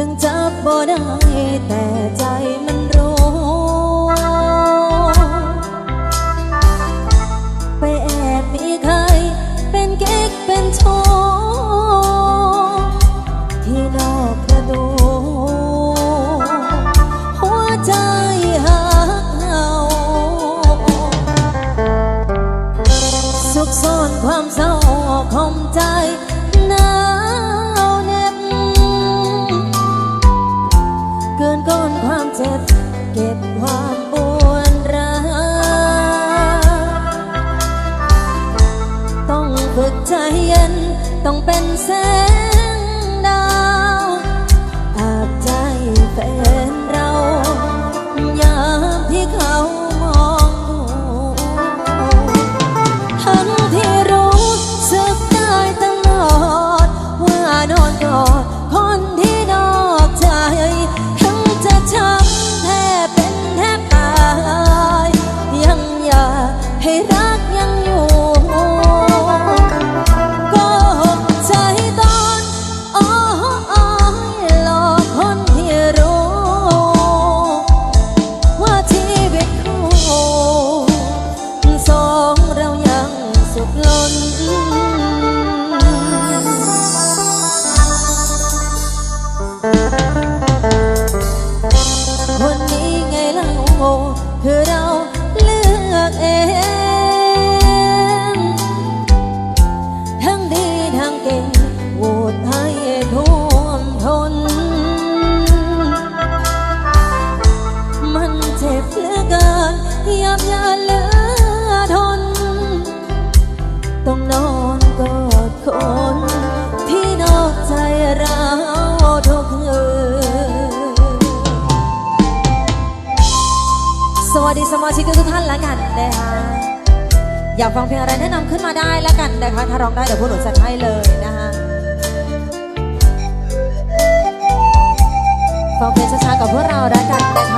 ถึงจับบ่ได้แต่ใจมันรู้ ไปแอบมีใคร เป็นเก๊กเป็นโชว์ที่นอกประตูหัวใจหักเหาสุขซ่อนความเศร้าคมใจนา ต้องเป็นแสง สุ วัสดีสมาชิกทุกท่านแล้วกันนะคะอยากฟังเพลงอะไรแนะนำขึ้นมาได้แล้วกันนะคะถ้าร้องได้เดี๋ยวพวกหนูจัดให้เลยนะคะฟังเพลงช้าๆกับพวกเราแล้วกันนะคะ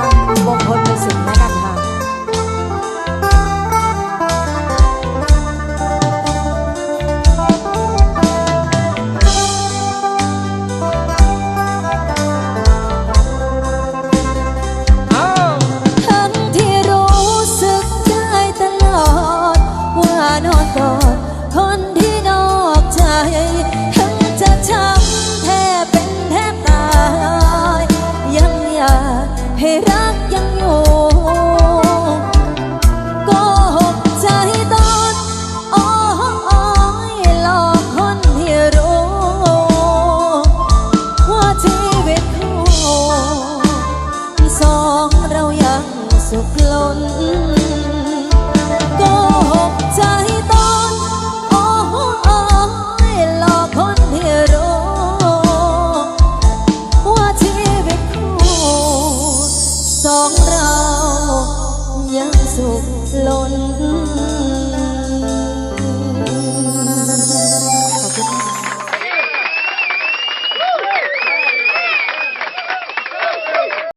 ยังสุขล้น